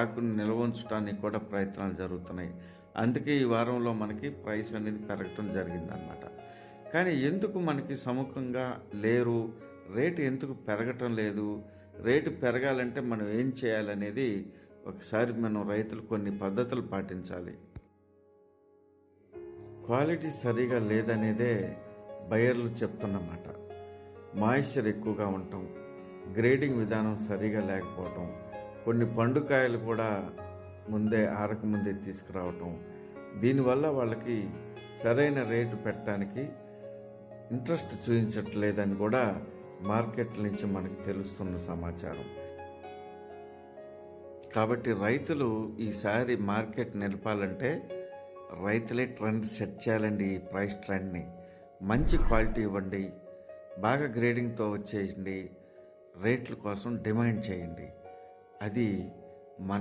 స్టాకుని నిల్వ ఉంచడానికి కూడా ప్రయత్నాలు జరుగుతున్నాయి. అందుకే ఈ వారంలో మనకి ప్రైస్ అనేది పెరగటం జరిగిందనమాట కానీ ఎందుకు మనకి సముఖంగా లేరు? రేటు ఎందుకు పెరగటం లేదు? రేటు పెరగాలంటే మనం ఏం చేయాలనేది ఒకసారి మనం రైతులు కొన్ని పద్ధతులు పాటించాలి. క్వాలిటీ సరిగా లేదనేదే బయర్లు చెప్తున్నమాట. మాయిశ్చర్ ఎక్కువగా ఉండటం గ్రేడింగ్ విధానం సరిగా లేకపోవటం కొన్ని పండుకాయలు కూడా ముందే ఆరకముందే తీసుకురావటం. దీనివల్ల వాళ్ళకి సరైన రేటు పెట్టడానికి ఇంట్రెస్ట్ చూపించట్లేదని కూడా మార్కెట్ నుంచి మనకి తెలుస్తున్న సమాచారం. కాబట్టి రైతులు ఈసారి మార్కెట్ నిలపాలంటే రైతులే ట్రెండ్ సెట్ చేయాలండి ఈ ప్రైస్ ట్రెండ్ని. మంచి క్వాలిటీ ఇవ్వండి బాగా గ్రేడింగ్తో వచ్చేయండి రేట్ల కోసం డిమాండ్ చేయండి. అది మనకి